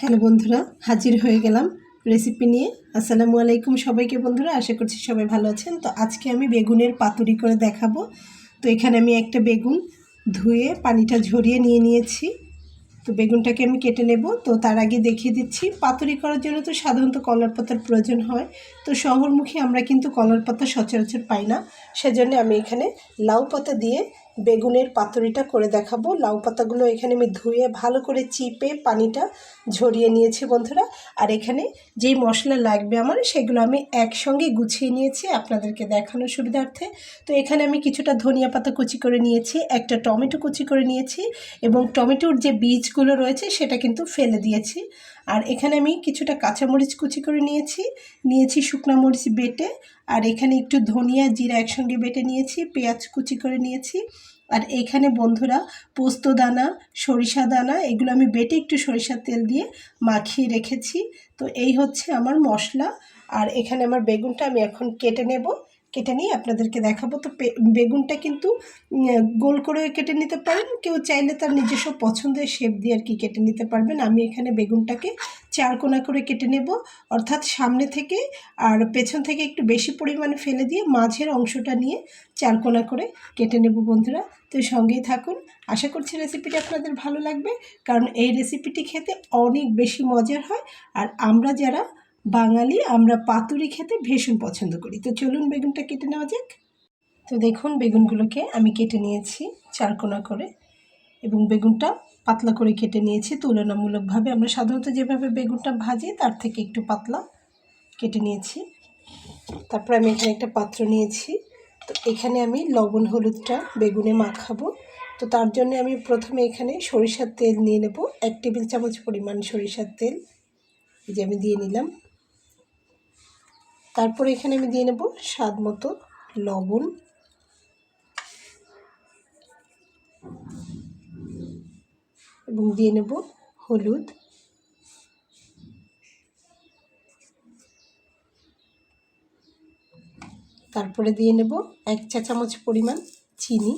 Hello বন্ধুরা, হাজির হয়ে গেলাম রেসিপি নিয়ে। আসসালামু আলাইকুম সবাইকে বন্ধুরা, আশা করছি সবাই ভালো আছেন। তো আজকে আমি বেগুনের পাতুরি করে দেখাবো। তো এখানে আমি একটা বেগুন ধুয়ে পানিটা ঝরিয়ে নিয়ে নিয়েছি। তো বেগুনটাকে আমি কেটে নেব। তো তার আগে দেখিয়ে দিচ্ছি, পাতুরি করার জন্য তো সাধারণত কলার পাতার প্রয়োজন হয়। তো শহরমুখী আমরা কিন্তু কলার পাতা সচরাচর পাই না। সেজন্য আমি এখানে লাউ পাতা দিয়ে বেগুনের পাতুরিটা করে দেখাবো। লাউ পাতাগুলো এখানে আমি ধুয়ে ভালো করে চিপে পানিটা ঝরিয়ে নিয়েছি বন্ধুরা। আর এখানে যেই মশলা লাগবে আমার, সেগুলো আমি একসঙ্গে গুছিয়ে নিয়েছি আপনাদেরকে দেখানোর সুবিধার্থে। তো এখানে আমি কিছুটা ধনিয়া পাতা কুচি করে নিয়েছি, একটা টমেটো কুচি করে নিয়েছি এবং টমেটোর যে বীজগুলো রয়েছে সেটা কিন্তু ফেলে দিয়েছি। আর এখানে আমি কিছুটা কাঁচামরিচ কুচি করে নিয়েছি নিয়েছি শুকনো মরিচ বেটে আর এখানে একটু ধনিয়া জিরা একসঙ্গে বেটে নিয়েছি, পেঁয়াজ কুচি করে নিয়েছি। আর এখানে বন্ধুরা পোস্ত দানা, সরিষা দানা, এগুলো আমি বেটে একটু সরিষার তেল দিয়ে মাখিয়ে রেখেছি। তো এই হচ্ছে আমার মশলা। আর এখানে আমার বেগুনটা আমি এখন কেটে নেব। কেটে নিয়ে আপনাদেরকে দেখাবো। তো বেগুনটা কিন্তু গোল করে কেটে নিতে পারেন। কেউ চাইলে তার নিজস্ব পছন্দের শেপ দিয়ে আর কি কেটে নিতে পারবেন। আমি এখানে বেগুনটাকে চার কোনা করে কেটে নেব। অর্থাৎ সামনে থেকে আর পেছন থেকে একটু বেশি পরিমাণে ফেলে দিয়ে মাঝের অংশটা নিয়ে চার কোনা করে কেটে নেব বন্ধুরা। তো সঙ্গেই থাকুন। আশা করছি রেসিপিটি আপনাদের ভালো লাগবে। কারণ এই রেসিপিটি খেতে অনেক বেশি মজার হয়। আর আমরা যারা বাঙালি, আমরা পাতুরি খেতে ভীষণ পছন্দ করি। তো চলুন বেগুনটা কেটে নেওয়া যাক। তো দেখুন বেগুনগুলোকে আমি কেটে নিয়েছি চারকোনা করে এবং বেগুনটা পাতলা করে কেটে নিয়েছি। তুলনামূলকভাবে আমরা সাধারণত যেভাবে বেগুনটা ভাজি, তার থেকে একটু পাতলা কেটে নিয়েছি। তারপর আমি এখানে একটা পাত্র নিয়েছি। তো এখানে আমি লবণ, হলুদটা বেগুনে মাখাবো। তো তার জন্য আমি প্রথমে এখানে সরিষার তেল নিয়ে নেব। এক টেবিল চামচ পরিমাণ সরিষার তেল যে আমি দিয়ে নিলাম। তারপরে এখানে আমি দিয়ে নেব স্বাদ মতো লবণ। এবং দিয়ে নেব হলুদ। তারপরে দিয়ে নেব এক চা চামচ পরিমাণ চিনি।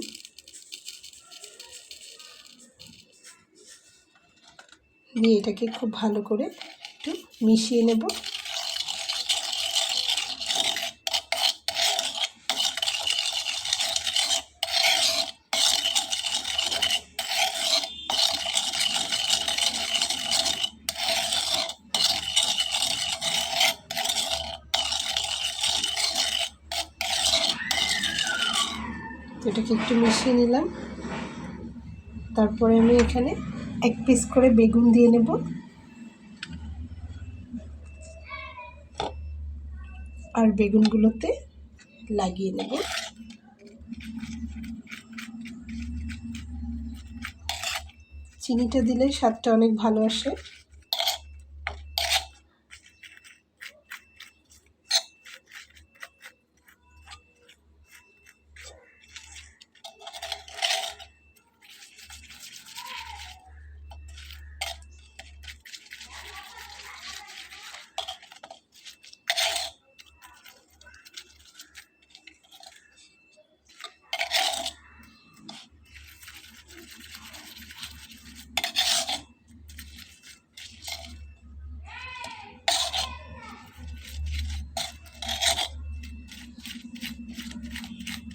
দিয়ে এটাকে খুব ভালো করে একটু মিশিয়ে নেব। তো এটাকে একটু মিশিয়ে নিলাম। তারপরে আমি এখানে এক পিস করে বেগুন দিয়ে নেব। আর বেগুনগুলোতে লাগিয়ে নেব। চিনিটা দিলে স্বাদটা অনেক ভালো আসে।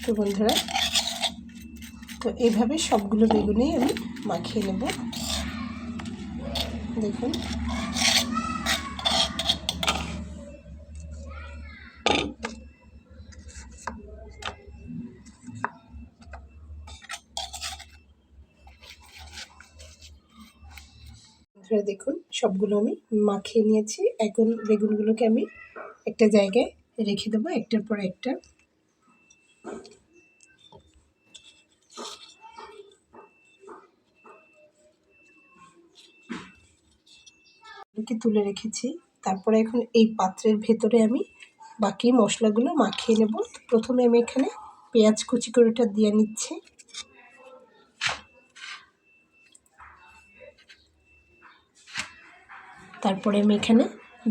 তো বন্ধুরা, তো এইভাবে সবগুলো বেগুনেই আমি মাখিয়ে নেব। দেখুন। দেখুন, সবগুলো আমি মাখিয়ে নিয়েছি। এখন বেগুনগুলোকে আমি একটা জায়গায় রেখে দেবো, একটার পর একটা। কে তুলে রেখেছি। তারপরে এখন এই পাত্রের ভেতরে আমি বাকি মশলাগুলো মাখিয়ে নেব। প্রথমে আমি এখানে পেঁয়াজ কুচি করেটা দিয়ে নিচ্ছি। তারপরে আমি এখানে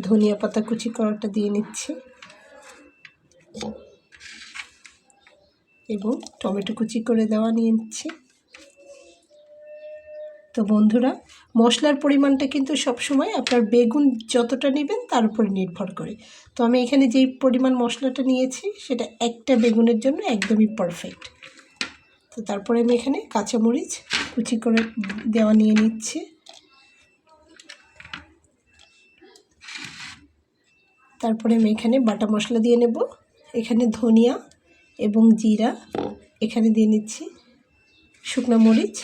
ধনিয়া পাতা কুচি করাটা দিয়ে নিচ্ছি এবং টমেটো কুচি করে দেওয়া নিয়ে নিচ্ছি। তো বন্ধুরা, মশলার পরিমাণটা কিন্তু সবসময় আপনার বেগুন যতটা নেবেন তার উপরে নির্ভর করে। তো আমি এখানে যেই পরিমাণ মশলাটা নিয়েছি, সেটা একটা বেগুনের জন্য একদমই পারফেক্ট তো তারপরে আমি এখানে কাঁচামরিচ কুচি করে দেওয়া নিয়ে নিচ্ছি। তারপরে আমি এখানে বাটা মশলা দিয়ে নেব। এখানে ধনিয়া এবং জিরা এখানে দিয়ে নিচ্ছি। শুকনো মরিচ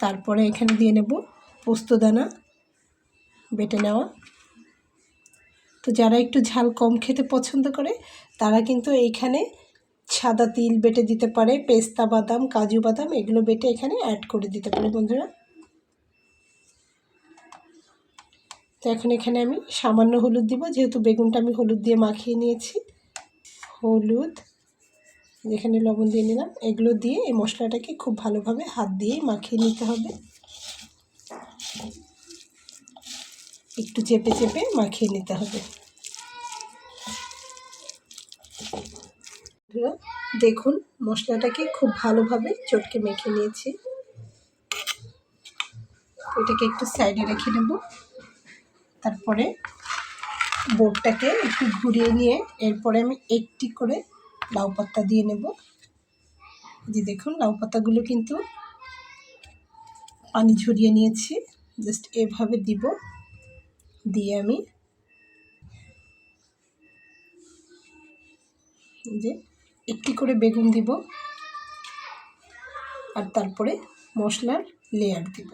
তারপরে এখানে দিয়ে নেব পোস্তদানা বেটে নেওয়া। তো যারা একটু ঝাল কম খেতে পছন্দ করে, তারা কিন্তু এইখানে সাদা তিল বেটে দিতে পারে, পেস্তা বাদাম, কাজু বাদাম, এগুলো বেটে এখানে অ্যাড করে দিতে পারে বন্ধুরা। তো এখন এখানে আমি সামান্য হলুদ দিব, যেহেতু বেগুনটা আমি হলুদ দিয়ে মাখিয়ে নিয়েছি। হলুদ যেখানে লবণ দিয়ে নিলাম। এগুলো দিয়ে এই মশলাটাকে খুব ভালোভাবে হাত দিয়ে মাখিয়ে নিতে হবে। একটু চেপে চেপে মাখিয়ে নিতে হবে। দেখুন, মশলাটাকে খুব ভালোভাবে চটকে মেখে নিয়েছি। এটাকে একটু সাইডে রেখে নেব। তারপরে বোর্ডটাকে একটু ঘুরিয়ে নিয়ে এরপরে আমি একটি করে লাউ পাতা দিয়ে নেব। যে দেখুন, লাউ পাতাগুলো কিন্তু পানি ঝরিয়ে নিয়েছি। জাস্ট এভাবে দিব, দিয়ে আমি যে একটি করে বেগুন দিব আর তারপরে মশলার লেয়ার দিব।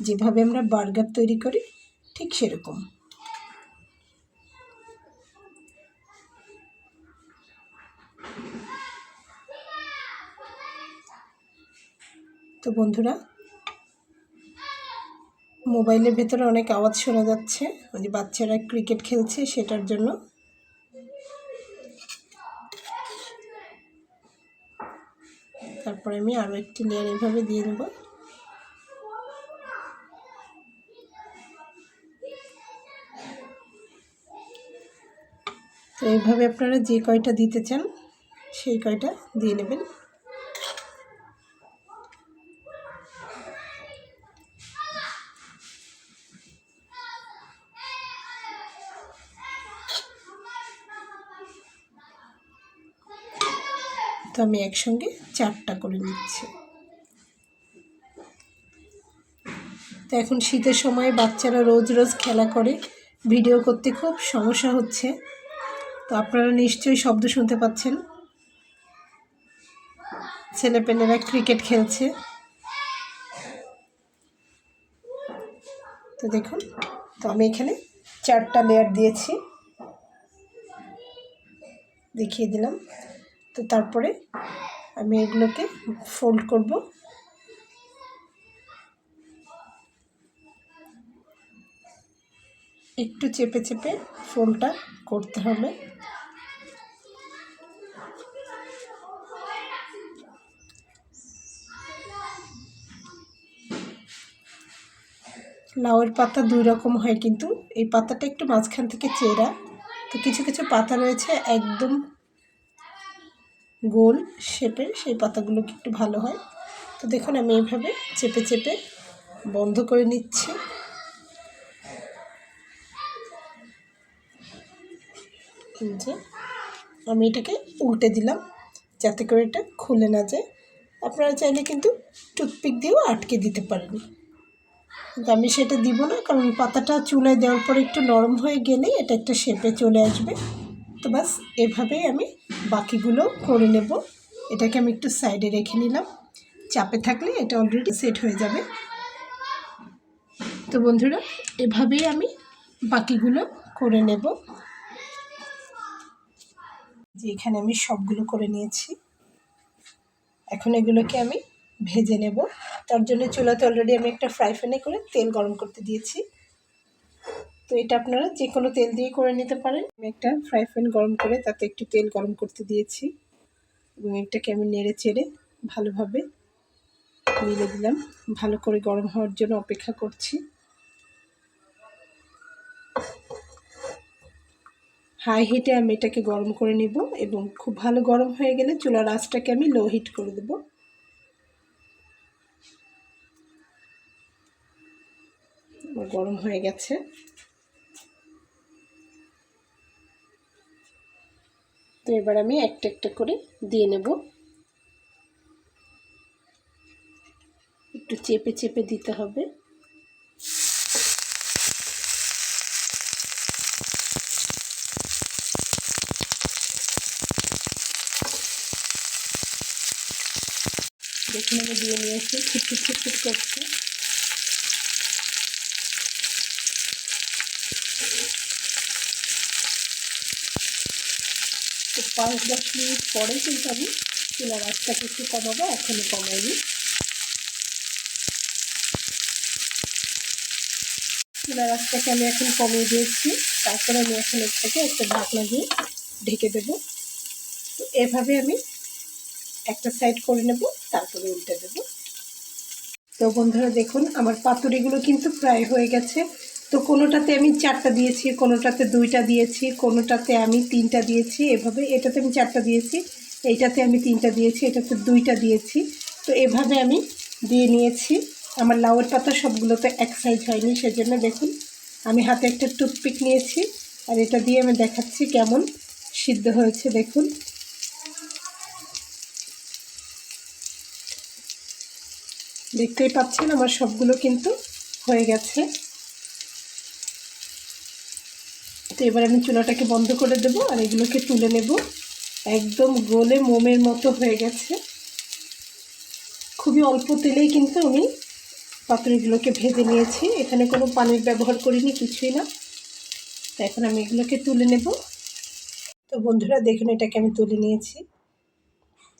যেভাবে আমরা বার্গার তৈরি করি, ঠিক সেরকম। তো বন্ধুরা, মোবাইলের ভেতরে অনেক আওয়াজ শোনা যাচ্ছে। ওই যে বাচ্চারা ক্রিকেট খেলছে সেটার জন্য। তারপরে আমি আরও একটি লেয়ার এভাবে দিয়ে নেব তো এইভাবে আপনারা যে কয়টা দিতে চান, সেই কয়টা দিয়ে নেবেন। তো আমি একসঙ্গে চারটা করে নিচ্ছি। তো এখন শীতের সময় বাচ্চারা রোজ রোজ খেলা করে, ভিডিও করতে খুব সমস্যা হচ্ছে। তো আপনারা নিশ্চয়ই শব্দ শুনতে পাচ্ছেন। ছেলেপেলেরা ক্রিকেট খেলছে। তো দেখুন, তো আমি এখানে চারটা লেয়ার দিয়েছি। দেখিয়ে দিলাম। তো তারপরে আমি এগুলোকে ফোল্ড করব। একটু চেপে চেপে ফোল্ডটা করতে হবে। লাউয়ের পাতা দুই রকম হয় কিন্তু। এই পাতাটা একটু মাঝখান থেকে চেরা। তো কিছু কিছু পাতা রয়েছে একদম গোল শেপের সেই পাতাগুলো কি একটু ভালো হয়? তো দেখুন, আমি এইভাবে চেপে চেপে বন্ধ করে নিচ্ছি। যে আমি এটাকে উল্টে দিলাম যাতে করে এটা খুলে না যায়। আপনারা চাইলে কিন্তু টুথপিক দিয়েও আটকে দিতে পারেন। কিন্তু আমি সেটা দিব না, কারণ পাতাটা চুলায় দেওয়ার পরে একটু নরম হয়ে গেলে এটা একটা শেপে চলে আসবে। তো বাস, এভাবেই আমি বাকিগুলো করে নেব। এটাকে আমি একটু সাইডে রেখে নিলাম। চাপে থাকলে এটা অলরেডি সেট হয়ে যাবে। তো বন্ধুরা, এভাবেই আমি বাকিগুলো করে নেব। যে এখানে আমি সবগুলো করে নিয়েছি। এখন এগুলোকে আমি ভেজে নেব। তার জন্য চুলাতে অলরেডি আমি একটা ফ্রাই প্যানে করে তেল গরম করতে দিয়েছি। তো এটা আপনারা যে কোনো তেল দিয়ে করে নিতে পারেন। আমি একটা ফ্রাই প্যান গরম করে তাতে একটু তেল গরম করতে দিয়েছি এবং এটাকে আমি নেড়ে চেড়ে ভালোভাবে মিলে দিলাম। ভালো করে গরম হওয়ার জন্য অপেক্ষা করছি। হাই হিটে আমি এটাকে গরম করে নিব এবং খুব ভালো গরম হয়ে গেলে চুলার আঁচটাকে আমি লো হিট করে দেব। গরম হয়ে গেছে। এবার আমি একটা একটা করে দিয়ে নেব। একটু চেপে চেপে দিতে হবে। দেখুন আমি দিয়ে নিয়েছি ছিটকিট ছিটকিট করছে তো পাঁচ দশ মিনিট পরে কিন্তু আমি চুলার আঁচটাকে একটু কমাবো, এখনই কমাইনি চুলার আঁচটাকে আমি এখন কমিয়ে দিয়েছি, তারপরে আমি এখন এটাকে একটা ঢাকনা দিয়ে ঢেকে দেবো। তো এভাবে আমি একটা সাইড করে নেব, তারপরে উল্টে দেব। তো বন্ধুরা দেখুন, আমার পাতুরিগুলো কিন্তু প্রায় হয়ে গেছে। তো কোনোটাতে আমি চারটা দিয়েছি, কোনোটাতে দুইটা দিয়েছি, কোনোটাতে আমি তিনটা দিয়েছি, এভাবে এটাতে আমি চারটা দিয়েছি, এইটাতে আমি তিনটা দিয়েছি, এটাতে দুইটা দিয়েছি। তো এভাবে আমি দিয়ে নিয়েছি। আমার লাউয়ের পাতা সবগুলো তো এক সাইজ হয়নি, সেজন্য দেখুন, আমি হাতে একটা টুথপিক নিয়েছি আর এটা দিয়ে আমি দেখাচ্ছি কেমন সিদ্ধ হয়েছে, দেখুন। দেখতেই পাচ্ছেন, আমার সবগুলো কিন্তু হয়ে গেছে। তো এবার আমি চুলাটাকে বন্ধ করে দেব আর এগুলোকে তুলে নেব। একদম গোলে মোমের মতো হয়ে গেছে। খুবই অল্প তেলেই কিন্তু আমি পাতুরিগুলোকে ভেজে নিয়েছি। এখানে কোনো পানির ব্যবহার করিনি, কিছুই না। তো এখন আমি এগুলোকে তুলে নেব। তো বন্ধুরা, দেখুন, এটাকে আমি তুলে নিয়েছি।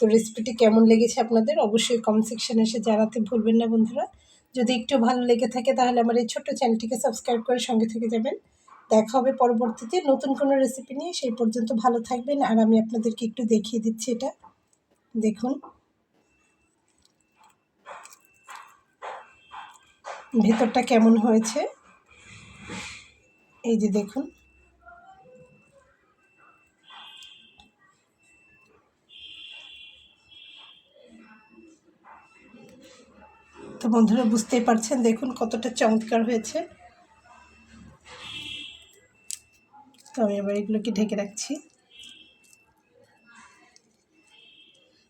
তো রেসিপিটি কেমন লেগেছে আপনাদের অবশ্যই কমেন্ট সেকশানে এসে জানাতে ভুলবেন না বন্ধুরা। যদি একটু ভালো লেগে থাকে, তাহলে আমার এই ছোট্ট চ্যানেলটিকে সাবস্ক্রাইব করে সঙ্গে থেকে যাবেন। দেখা হবে পরবর্তীতে। নতুন কোনো রেসিপি নিয়ে সেই পর্যন্ত ভালো থাকবেন। আর আমি আপনাদেরকে একটু দেখিয়ে দিচ্ছি এটা। দেখুন। ভেতরটা কেমন হয়েছে? এই যে দেখুন। তো বন্ধুরা, বুঝতেই পারছেন, দেখুন কতটা চমৎকার হয়েছে। আমি এবার এগুলোকে ঢেকে রাখছি।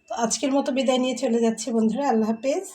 তো আজকের মতো বিদায় নিয়ে চলে যাচ্ছি বন্ধুরা, আল্লাহ হাফেজ।